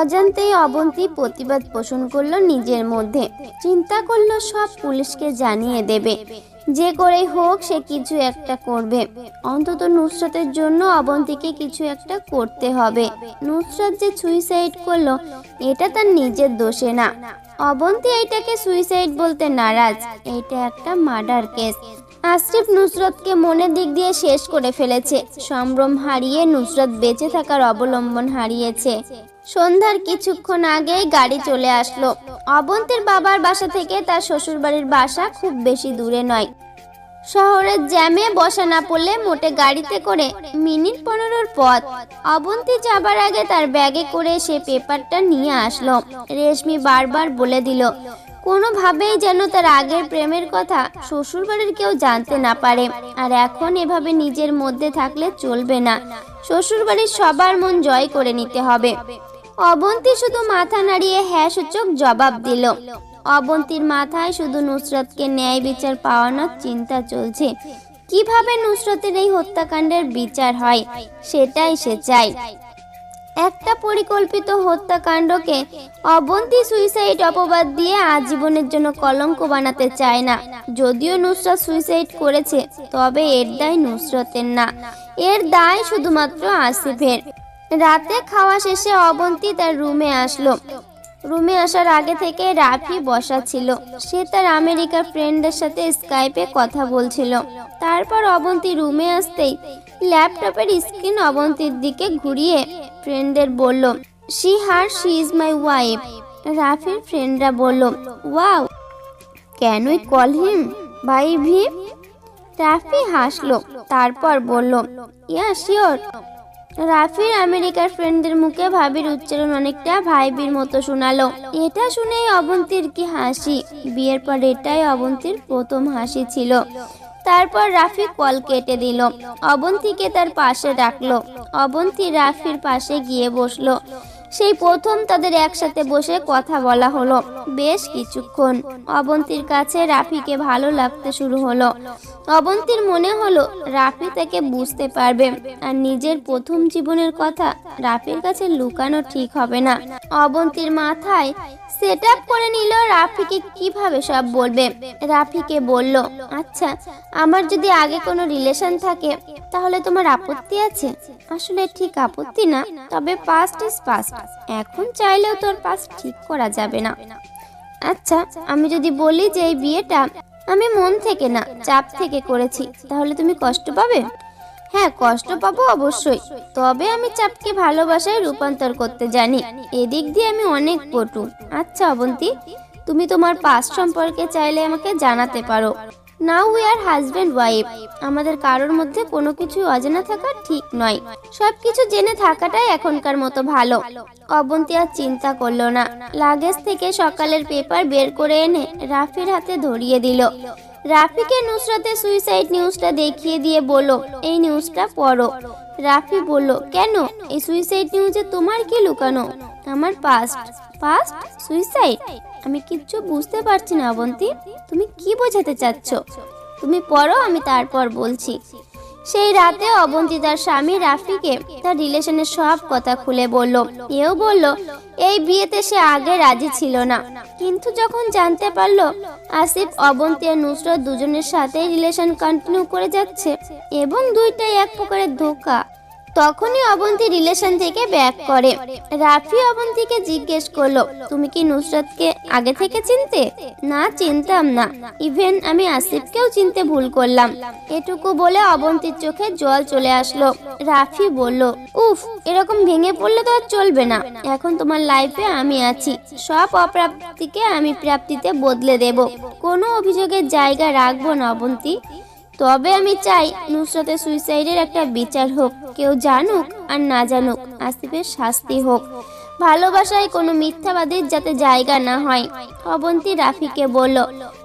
অজান্তেই অবন্তী প্রতিবাদ পোষণ করল নিজের মধ্যে। চিন্তা করল সব পুলিশকে জানিয়ে দেবে। যে করেই হোক, সে কিছু একটা করবে। অন্তত নুসরাতের জন্য অবন্তীকে কিছু একটা করতে হবে। নুসরাত যে সুইসাইড করল, এটা তার নিজের দোষে না। অবন্তী এটাকে সুইসাইড বলতে নারাজ। এটা একটা মার্ডার কেস। আশরিফ নুসরতকে মনের দিক দিয়ে শেষ করে ফেলেছে। সম্ভ্রম হারিয়ে নুসরত বেঁচে থাকার অবলম্বন হারিয়েছে। সন্ধ্যার কিছুক্ষণ আগেই গাড়ি চলে আসলো। অবন্তের বাবার বাসা থেকে তার শ্বশুরবাড়ির বাসা খুব বেশি দূরে নয়। শহরের জ্যামে বসা না পড়লে মোটে গাড়িতে করে মিনিট পনেরোর পথ। অবন্তি যাবার আগে তার ব্যাগে করে সে পেপারটা নিয়ে আসলো। রেশমি বারবার বলে দিল কোনোভাবেই যেন তার আগের প্রেমের কথা শ্বশুরবাড়ির কেউ জানতে না পারে। আর এখন এভাবে নিজের মধ্যে থাকলে চলবে না। শ্বশুরবাড়ির সবার মন জয় করে নিতে হবে। অবন্তী শুধু মাথা নাড়িয়ে হ্যাঁ সূচক জবাব দিল। অবন্তীর মাথায় শুধু নুসরতকে ন্যায় বিচার পাওয়ানোর চিন্তা চলছে। কীভাবে নুসরতের এই হত্যাকাণ্ডের বিচার হয়, সেটাই সে চায়। একটা পরিকল্পিত হত্যাকাণ্ডকে অবন্তী সুইসাইড অপবাদ দিয়ে আজীবনের জন্য কলঙ্ক বানাতে চায় না। যদিও নুসরাত সুইসাইড করেছে, তবে এর দায় নুসরতের না। এর দায় শুধুমাত্র আসিফের। রাতে খাওয়া শেষে অবন্তী তার রুমে আসলো। রুমে আসার আগে থেকে রাফি বসা ছিল। সে তার আমেরিকার ফ্রেন্ডের সাথে স্কাইপে কথা বলছিল। তারপর অবন্তী রুমে আসতেই ল্যাপটপের স্ক্রিন অবন্তীর দিকে ঘুরিয়ে ফ্রেন্ডের বলল she her she is my wife রাফির ফ্রেন্ডরা বলল wow can we call him by V Rafi হাসলো, তারপর বলল ইয়া শিওর রাফির আমেরিকার ফ্রেন্ডদের মুখে ভাবির উচ্চারণ অনেকটা ভাইবির মতো শোনালো। এটা শুনেই অবন্তীর কি হাসি। বিয়ের পর এটাই অবন্তীর প্রথম হাসি ছিল। তারপর রাফি কল কেটে দিল। অবন্তীকে তার পাশে ডাকলো অবন্তী রাফির পাশে গিয়ে বসল। সেই প্রথম তাদের একসাথে বসে কথা বলা হলো। বেশ কিছুক্ষণ। অবন্তীর কাছে রাফিকে ভালো লাগতে শুরু হলো। অবন্তীর মনে হলো রাফি তাকে বুঝতে পারবে, আর নিজের প্রথম জীবনের কথা রাফির কাছে লুকানো ঠিক হবে না। অবন্তীর মাথায় সেট আপ করে নিল রাফিকে কীভাবে সব বলবে। রাফিকে বলল আচ্ছা আমার যদি আগে কোনো রিলেশন থাকে, তাহলে তোমার আপত্তি আছে? আসলে ঠিক আপত্তি না, তবে পাস্ট ইজ পাস্ট এখন চাইলেও তোর পাস ঠিক করা যাবে না। আচ্ছা আমি যদি বলি যে এই বিয়েটা আমি মন থেকে না, চাপ থেকে করেছি, তাহলে তুমি কষ্ট পাবে? হ্যাঁ কষ্ট পাবো অবশ্যই, তবে আমি চাপকে ভালোবাসায় রূপান্তর করতে জানি। এদিক দিয়ে আমি অনেক পটু। আচ্ছা অবন্তী, তুমি তোমার পাস সম্পর্কে চাইলে আমাকে জানাতে পারো। Now we are husband wife আমাদের কারোর মধ্যে কোনো কিছু অজানা থাকা ঠিক নয়। সবকিছু জেনে থাকাটাই এখনকার মতো ভালো। অবন্তি আর চিন্তা করল না। লাগেজ থেকে সকালের পেপার বের করে এনে রাফির হাতে ধরিয়ে দিল। রাফিকে নুসরাতের সুইসাইড নিউজটা দেখিয়ে দিয়ে বলল, এই নিউজটা পড়ো। রাফি বলল, কেন? এই সুইসাইড নিউজে তোমার কি লুকানো? আমার পাস্ট পাস্ট সুইসাইড আমি কিচ্ছু বুঝতে পারছি না, অবন্তী। তুমি কি বোঝাতে চাচ্ছ? তুমি পড়ো, আমি তারপর বলছি। সেই রাতে অবন্তী তার স্বামী রাফিকে তার রিলেশনের সব কথা খুলে বলল। এও বলল, এই বিয়েতে সে আগে রাজি ছিল না। কিন্তু যখন জানতে পারল, আসিফ, অবন্তী আর নুসরত দুজনের সাথেই রিলেশন কন্টিনিউ করে যাচ্ছে এবং দুইটাই এক প্রকারের ধোকা। তখনই অবন্তী রিলেশন থেকে ব্যাক করে। রাফি অবন্তীকে জিজ্ঞেস করল, তুমি কি নুসরতকে আগে থেকে চিনতে? না, চিনতাম না। ইভেন আমি আসিফকেও চিনতে ভুল করলাম। এটুকু বলে অবন্তীর চোখে জল চলে আসলো। রাফি বলল, উফ, এরকম ভেঙে পড়লে তো আর চলবে না। এখন তোমার লাইফে আমি আছি। সব অপ্রাপ্তিকে আমি প্রাপ্তিতে বদলে দেব। কোনো অভিযোগের জায়গা রাখব না অবন্তী। তবে আমি চাই নুসরতের সুইসাইডের একটা বিচার হোক, কেউ জানুক আর না জানুক, আসিফের শাস্তি হোক। ভালোবাসায় কোনো মিথ্যাবাদীর যাতে জায়গা না হয়, অবন্তী রাফিকে বলল,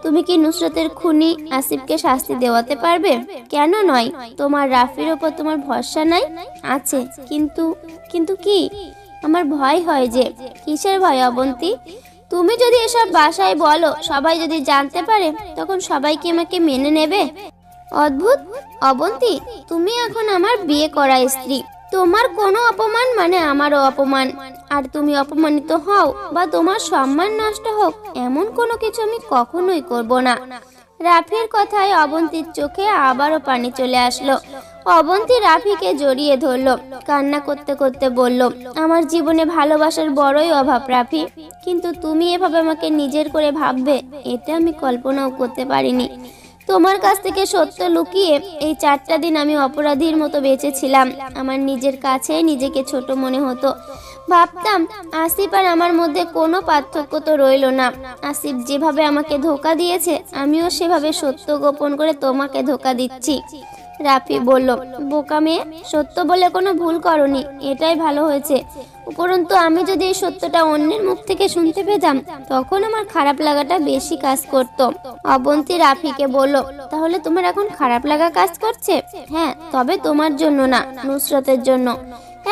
তুমি কি নুসরতের খুনি আসিফকে শাস্তি দেওয়াতে পারবে? কেন নয়, তোমার রাফির ওপর তোমার ভরসা নাই? আছে, কিন্তু কিন্তু কি? আমার ভয় হয় যে, কিসের ভয় অবন্তী? তুমি যদি এসব বাসায় বলো, সবাই যদি জানতে পারে, তখন সবাই কি আমাকে মেনে নেবে? অদ্ভুত, অবন্তি, তুমি এখন আমার বিয়ে করা স্ত্রী। তোমার কোনো অপমান মানে আমারও অপমান। আর তুমি অপমানিত হও বা তোমার সম্মান নষ্ট হোক, এমন কোনো কিছু আমি কখনোই করব না। রাফির কথায় অবন্তীর চোখে আবারও পানি চলে আসলো। অবন্তী রাফিকে জড়িয়ে ধরলো, কান্না করতে করতে বলল, আমার জীবনে ভালোবাসার বড়ই অভাব রাফি। কিন্তু তুমি এভাবে আমাকে নিজের করে ভাববে এটা আমি কল্পনাও করতে পারিনি। তোমার কাছ থেকে সত্য লুকিয়ে এই চারটা দিন আমি অপরাধীর মতো বেঁচেছিলাম। আমার নিজের কাছে নিজেকে ছোট মনে হতো। ভাবতাম, আসিফ আর আমার মধ্যে কোনো পার্থক্য তো রইল না। আসিফ যেভাবে আমাকে ধোকা দিয়েছে, আমিও সেভাবে সত্য গোপন করে তোমাকে ধোকা দিচ্ছি। রাফি বলল, বোকা মেয়ে, সত্য বলে কোনো ভুল করনি, এটাই ভালো হয়েছে। উপরন্তু আমি যদি এই সত্যটা অন্যের মুখ থেকে শুনতে পেতাম, তখন আমার খারাপ লাগাটা বেশি কাজ করত। অবন্তী রাফিকে বলল, তাহলে তোমার এখন খারাপ লাগা কাজ করছে? হ্যাঁ তবে তোমার জন্য না, নুসরতের জন্য।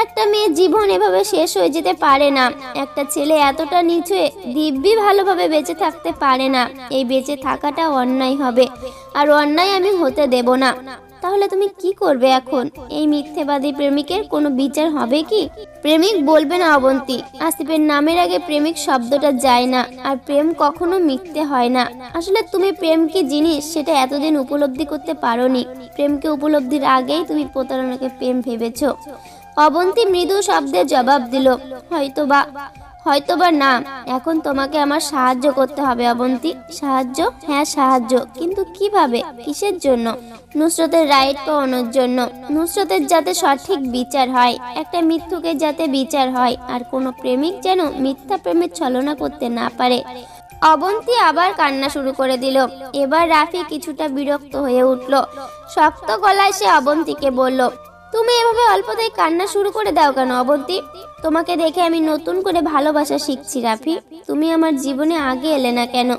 একটা মেয়ে জীবন এভাবে শেষ হয়ে যেতে পারে না। একটা ছেলে এতটা নিচে দিব্যি ভালোভাবে বেঁচে থাকতে পারে না। এই বেঁচে থাকাটা অন্যায় হবে। আর অন্যায় আমি হতে দেব না। তাহলে তুমি কি করবে এখন? এই মিথ্যেবাদী প্রেমিকের কোনো বিচার হবে কি? প্রেমিক বলবে না, অবন্তী। আসিফের নামের আগে প্রেমিক শব্দটা যায় না, আর প্রেম কখনো মিথ্যে হয় না। আসলে তুমি প্রেম কি জিনিস? সেটা এতদিন উপলব্ধি করতে পারোনি। প্রেমকে উপলব্ধির আগেই তুমি প্রতারণাকে প্রেম ভেবেছো। অবন্তী মৃদু শব্দে জবাব দিল হয়তোবা হয়তোবা না। এখন তোমাকে আমার সাহায্য করতে হবে, অবন্তী। সাহায্য? হ্যাঁ সাহায্য। কিন্তু কীভাবে? কিসের জন্য? নুসরতের রাইট পাওয়ানোর জন্য। নুসরতের যাতে সঠিক বিচার হয়, একটা মৃত্যুকে যাতে বিচার হয়, আর কোনো প্রেমিক যেন মিথ্যা প্রেমের ছলনা করতে না পারে। অবন্তী আবার কান্না শুরু করে দিল। এবার রাফি কিছুটা বিরক্ত হয়ে উঠল। শক্ত গলায় সে অবন্তীকে বলল তুমি এভাবে অল্পতেই কান্না শুরু করে দাও কেন, অবন্তী? তোমাকে দেখে আমি নতুন করে ভালোবাসা শিখছি, রাফি। তুমি আমার জীবনে আগে এলে না কেন?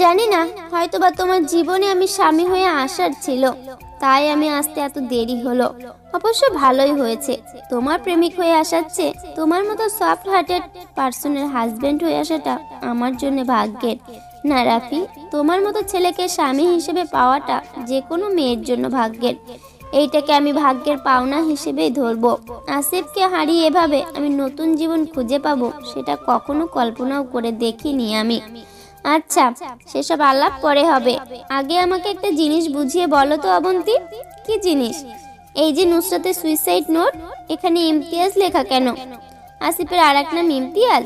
জানি না, হয়তোবা তোমার জীবনে আমি স্বামী হয়ে আসার ছিল, তাই আমি আসতে এত দেরি হলো। অবশ্য ভালোই হয়েছে। তোমার প্রেমিক হয়ে আসার চেয়ে তোমার মতো সফট হার্টেড পার্সনের হাজবেন্ড হয়ে আসাটা আমার জন্য ভাগ্যের। না, রাফি, তোমার মতো ছেলেকে স্বামী হিসেবে পাওয়াটা যে কোনো মেয়ের জন্য ভাগ্যের। এইটাকে আমি ভাগ্যের পাওনা হিসেবেই ধরবো। আসিফকে হারিয়ে এভাবে আমি নতুন জীবন খুঁজে পাবো, সেটা কখনো কল্পনাও করে দেখিনি আমি। আচ্ছা সেসব আলাপ পরে হবে। আগে আমাকে একটা জিনিস বুঝিয়ে বলো তো, অবন্তী। কি জিনিস? এই যে নুসরাতের সুইসাইড নোট এখানে ইমতিয়াজ লেখা কেন? আসিফের আর এক নাম ইমতিয়াজ?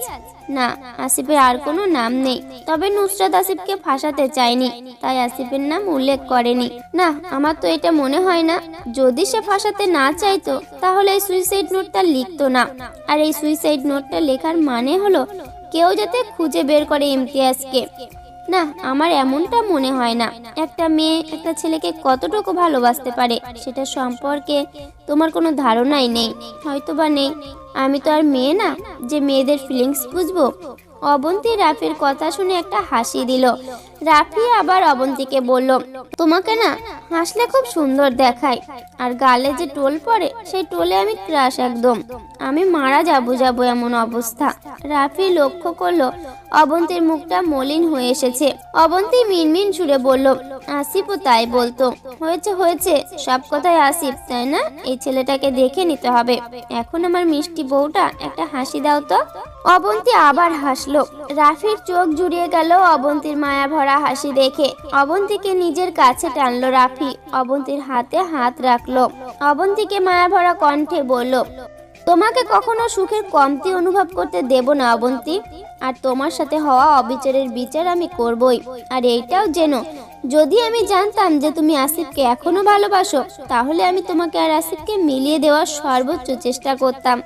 না, আসিফের আর কোনো নাম নেই। তবে নুসরাত আসিফকে ফাঁসাতে চায়নি, তাই আসিফের নাম উল্লেখ করেনি। না, আমার তো এটা মনে হয় না। যদি সে ফাঁসাতে না চাইতো, তাহলে এই সুইসাইড নোটটা লিখতো না। আর এই সুইসাইড নোটটা লেখার মানে হলো, কেউ যাতে খুঁজে বের করে ইমতিয়াজকে। না, আমার এমনটা মনে হয় না। একটা মেয়ে একটা ছেলেকে কতটুকু ভালোবাসতে পারে সেটা সম্পর্কে তোমার কোনো ধারণাই নেই। হয়তো বা নেই। আমি তো আর মেয়ে না, যে মেয়েদের ফিলিংস বুঝব? অবন্তী রাফের কথা শুনে একটা হাসি দিল। রাফি আবার অবন্তীকে বলল, তোমাকে না হাসলে খুব সুন্দর দেখায়, আর গালে যে টোল পড়ে, সেই টোলে আমি ক্রাশ একদম। আমি মারা যাব যাব এমন অবস্থা। রাফি লক্ষ্য করল, অবন্তীর মুখটা মলিন হয়ে এসেছে। অবন্তী মিনমিন সুরে বলল, আসিফও তাই বলতো। হয়েছে হয়েছে, সব কথাই আসিফ, তাই না? এই ছেলেটাকে দেখে নিতে হবে। এখন আমার মিষ্টি বউটা একটা হাসি দাও তো। অবন্তী আবার হাসলো। রাফির চোখ জুড়িয়ে গেল অবন্তীর মায়া ভরা হাসি দেখে। অবন্তীকে নিজের কাছে টানলো রাফি। অবন্তীর হাতে হাত রাখল। অবন্তীকে মায়া ভরা কণ্ঠে বলল, তোমাকে কখনো সুখের কমতি অনুভব করতে দেব না, অবন্তী। আর তোমার সাথে হওয়া অবিচারের বিচার আমি করবই। আর এইটাও যেন, যদি আমি জানতাম যে তুমি আসিফকে এখনও ভালোবাসো, তাহলে আমি তোমাকে আর আসিফকে মিলিয়ে দেওয়ার সর্বোচ্চ চেষ্টা করতাম।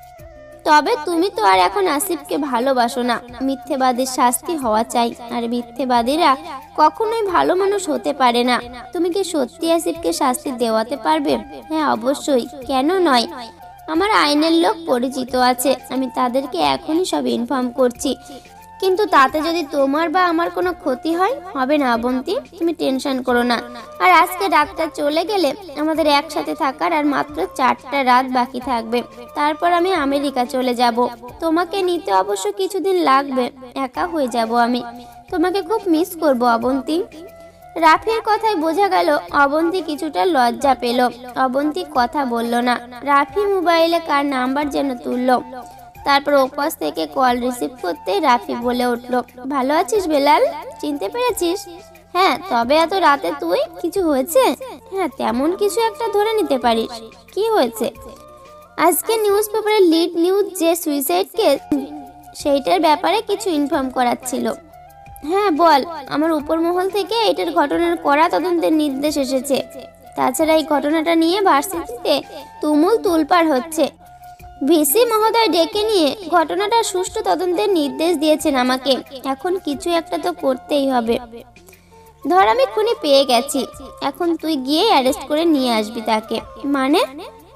তবে তুমি তো আর এখন আসিফকে ভালোবাসো না। মিথ্যেবাদীর শাস্তি হওয়া চাই, আর মিথ্যেবাদীরা কখনোই ভালো মানুষ হতে পারে না। তুমি কি সত্যি আসিফকে শাস্তি দেওয়াতে পারবে? হ্যাঁ অবশ্যই। কেন নয়? আমার আইনের লোক পরিচিত আছে। আমি তাদেরকে এখনই সব ইনফর্ম করছি। কিন্তু তাতে যদি তোমার বা আমার কোনো ক্ষতি হয়, হবে না অবন্তি তুমি টেনশন করো না। আর আজকে ডাক্তার চলে গেলে আমাদের একসাথে থাকার আর মাত্র চারটা রাত বাকি থাকবে। তারপর আমি আমেরিকা চলে যাব। তোমাকে নিতে অবশ্য কিছুদিন লাগবে। একা হয়ে যাব আমি। তোমাকে খুব মিস করব, অবন্তী। রাফির কথায় বোঝা গেল, অবন্তী কিছুটা লজ্জা পেল। অবন্তী কথা বলল না। রাফি মোবাইলে কার নাম্বার যেন তুলল। তারপর ওপাশ থেকে কল রিসিভ করতে রাফি বলে উঠল, ভালো আছিস বেলাল? চিনতে পেরেছিস? হ্যাঁ তবে এত রাতে তুই কিছু হয়েছে? হ্যাঁ তেমন কিছু একটা ধরে নিতে পারিস। কি হয়েছে? আজকে নিউজ পেপারের লিড নিউজ যে সুইসাইড কেস সেইটার ব্যাপারে কিছু ইনফর্ম করাচ্ছিল হ্যাঁ বল, আমার উপর মহল থেকে এটার ঘটনার কড়া তদন্তের নির্দেশ এসেছে। তাছাড়া এই ঘটনাটা নিয়ে ভার্সিটিতে তুমুল তুলপার হচ্ছে। ভিসি মহোদয় ডেকে নিয়ে ঘটনাটা সুষ্ঠু তদন্তের নির্দেশ দিয়েছেন আমাকে। এখন কিছু একটা তো করতেই হবে। ধর, আমি খুনি পেয়ে গেছি। এখন তুই গিয়ে অ্যারেস্ট করে নিয়ে আসবি তাকে। মানে?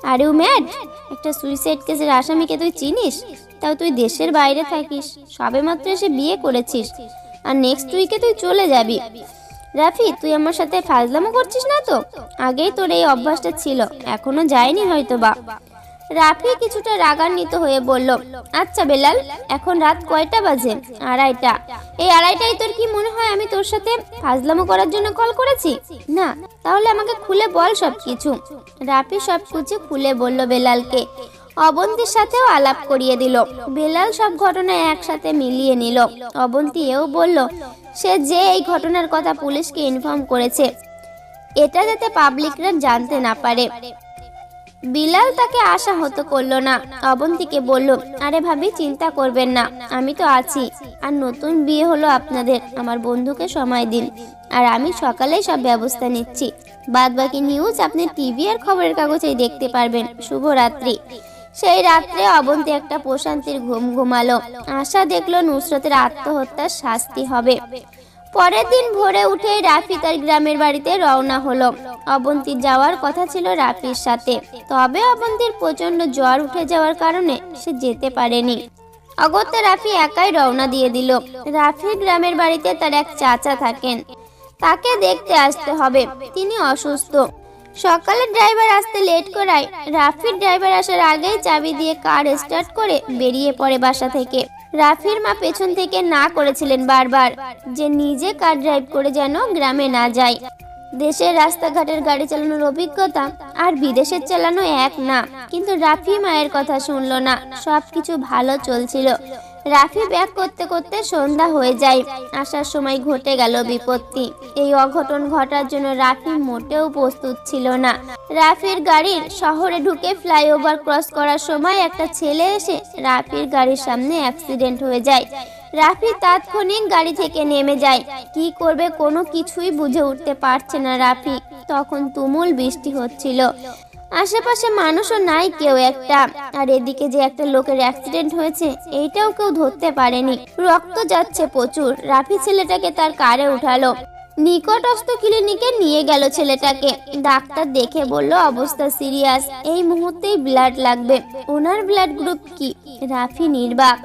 আর ইউ ম্যাড একটা সুইসাইড কেসের আসামিকে তুই চিনিস? তাও তুই দেশের বাইরে থাকিস। সবেমাত্র এসে বিয়ে করেছিস। আর নেক্সট উইকে তুই চলে যাবি। রাফি, তুই আমার সাথে ফাজলামো করছিস না তো? আগেই তোর এই অভ্যাসটা ছিল। এখনও যায়নি হয়তো বা রাফি কিছুটা রাগান্বিত হয়ে বলল আচ্ছা বেলাল, এখন রাত কয়টা বাজে? আড়াইটা। এই আড়াইটাই তোর কি মনে হয় আমি তোর সাথে ফাজলামো করার জন্য কল করেছি? না, তাহলে আমাকে খুলে বল সব কিছু রাফি সব কিছু খুলে বলল বেলালকে। অবন্তীর সাথেও আলাপ করিয়ে দিল। বেলাল সব ঘটনা একসাথে মিলিয়ে নিল। অবন্তী এও বলল, সে যে এই ঘটনার কথা পুলিশকে ইনফর্ম করেছে, এটা যাতে পাবলিকরা জানতে না পারে। বিলাল তাকে আশা হতো করল না। অবন্তীকে বলল, আরে ভাবি, চিন্তা করবেন না, আমি তো আছি। আর নতুন বিয়ে হলো আপনাদের, আমার বন্ধুকে সময় দিন। আর আমি সকালেই সব ব্যবস্থা নিচ্ছি। বাদ বাকি নিউজ আপনি টিভি আর খবরের কাগজেই দেখতে পারবেন। শুভরাত্রি সেই রাত্রে অবন্তী একটা প্রশান্তির ঘুম ঘুমালো। আশা দেখল নুসরতের আত্মহত্যার শাস্তি হবে। পরের দিন ভোরে উঠে রাফি তার গ্রামের বাড়িতে রওনা হলো। অবন্তীর যাওয়ার কথা ছিল রাফির সাথে। তবে অবন্তীর প্রচণ্ড জ্বর উঠে যাওয়ার কারণে সে যেতে পারেনি। অগত্যা রাফি একাই রওনা দিয়ে দিল। রাফির গ্রামের বাড়িতে তার এক চাচা থাকেন। তাকে দেখতে আসতে হবে। তিনি অসুস্থ। সকালে ড্রাইভার আসতে লেট করায় রাফির ড্রাইভার আসার আগেই চাবি দিয়ে কার স্টার্ট করে বেরিয়ে পড়ে বাসা থেকে। রাফির মা পেছন থেকে না করেছিলেন বারবার, যে নিজে কার ড্রাইভ করে যেন গ্রামে না যায়। দেশের রাস্তাঘাটের গাড়ি চালানোর অভিজ্ঞতা আর বিদেশের চালানো এক না। কিন্তু রাফি মায়ের কথা শুনলো না, সবকিছু ভালো চলছিল। রাফি ব্যাক করতে করতে সন্ধ্যা হয়ে যায়। আসার সময় ঘটে গেল বিপত্তি। এই অঘটন ঘটার জন্য রাফি মোটেও প্রস্তুত ছিল না। রাফির গাড়ির শহরে ঢুকে ফ্লাইওভার ক্রস করার সময় একটা ছেলে এসে রাফির গাড়ির সামনে অ্যাক্সিডেন্ট হয়ে যায়। রাফি তাৎক্ষণিক গাড়ি থেকে নেমে যায়। কি করবে কোনো কিছুই বুঝে উঠতে পারছে না রাফি। তখন তুমুল বৃষ্টি হচ্ছিল। আশেপাশে মানুষও নাই কেউ একটা। আর এদিকে যে একটা লোকের অ্যাক্সিডেন্ট হয়েছে, এইটাও কেউ ধরতে পারেনি। রক্ত যাচ্ছে প্রচুর। রাফি ছেলেটাকে তার কারে উঠালো। নিকটস্থ ক্লিনিকে নিয়ে গেল ছেলেটাকে। ডাক্তার দেখে বলল, অবস্থা সিরিয়াস এই মুহূর্তেই ব্লাড লাগবে। ওনার ব্লাড গ্রুপ কি? রাফি নির্বাক।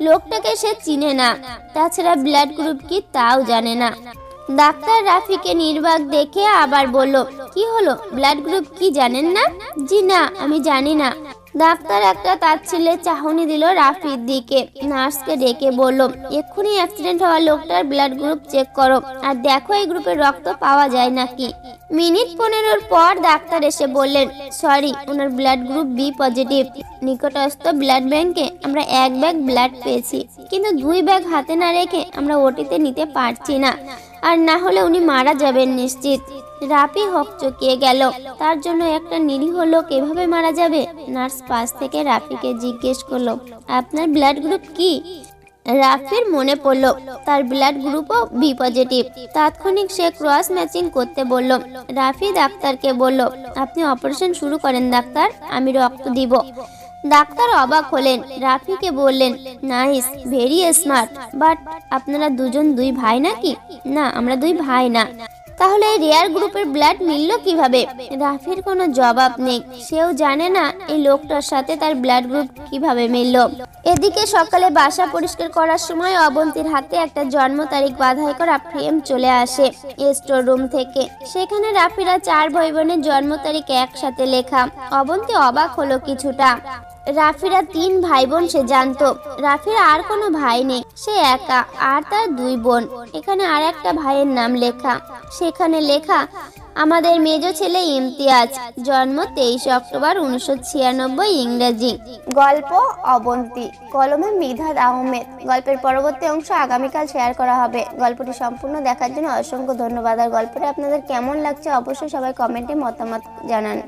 লোকটাকে সে চিনে না। তাছাড়া ব্লাড গ্রুপ কি তাও জানে না। ডাক্তার রাফিকে নির্বাক দেখে আবার বলল, কি হলো? ব্লাড গ্রুপ কি জানেন না? জি না, আমি জানি না। ডাক্তার একটা তার ছেলে চাহনি দিল রাফির দিকে। নার্সকে ডেকে বলল, এক্ষুনি অ্যাক্সিডেন্ট হওয়া লোকটার ব্লাড গ্রুপ চেক করো আর দেখো এই গ্রুপের রক্ত পাওয়া যায় নাকি। মিনিট পনেরোর পর ডাক্তার এসে বললেন, সরি, ওনার ব্লাড গ্রুপ বি পজিটিভ। নিকটস্থ ব্লাড ব্যাংকে আমরা এক ব্যাগ ব্লাড পেয়েছি, কিন্তু দুই ব্যাগ হাতে না রেখে আমরা ওটিতে নিতে পারছি না। আর না হলে উনি মারা যাবেন নিশ্চিত। রাপি হকচকিয়ে গেল। তার জন্য একটা নিরীহ লোক এভাবে মারা যাবে? নার্স পাশ থেকে রাফিকে জিজ্ঞেস করল, আপনার ব্লাড গ্রুপ কি? রাফির মনে পড়ল, তার ব্লাড গ্রুপও বি পজিটিভ তাৎক্ষণিক সে ক্রস ম্যাচিং করতে বলল। রাফি ডাক্তারকে বলল, আপনি অপারেশন শুরু করেন, ডাক্তার। আমি রক্ত দিব। ডাক্তার অবাক হলেন, রাফিকে বললেন নাইস ভেরি স্মার্ট বাট আপনারা দুজন দুই ভাই নাকি? না, আমরা দুই ভাই না। তাহলে রেয়ার গ্রুপের ব্লাড মিলল কীভাবে? রাফির কোনো জবাব নেই। সেও জানে না এই লোকটার সাথে তার ব্লাড গ্রুপ কীভাবে মিলল। এদিকে সকালে বাসা পরিষ্কার করার সময় অবন্তীর হাতে একটা জন্ম তারিখ বাধাই করা ফ্রেম চলে আসে স্টোর রুম থেকে। সেখানে রাফিরা চার ভাই বোনের জন্ম তারিখ একসাথে লেখা। অবন্তী অবাক হলো কিছুটা। রাফিরা তিন ভাই বোন সে জানতো। রাফির আর কোনো ভাই নেই, সে একা, আর তার দুই বোন। এখানে আর একটা ভাইয়ের নাম লেখা। সেখানে লেখা, আমাদের মেজ ছেলে ইমতিয়াজ, জন্ম তেইশ অক্টোবর উনিশশো ছিয়ানব্বই ইংরেজি। গল্প অবন্তী, কলমে মিধাদ আহমেদ। গল্পের পরবর্তী অংশ আগামীকাল শেয়ার করা হবে। গল্পটি সম্পূর্ণ দেখার জন্য অসংখ্য ধন্যবাদ। আর গল্পটি আপনাদের কেমন লাগছে অবশ্যই সবাই কমেন্টে মতামত জানান।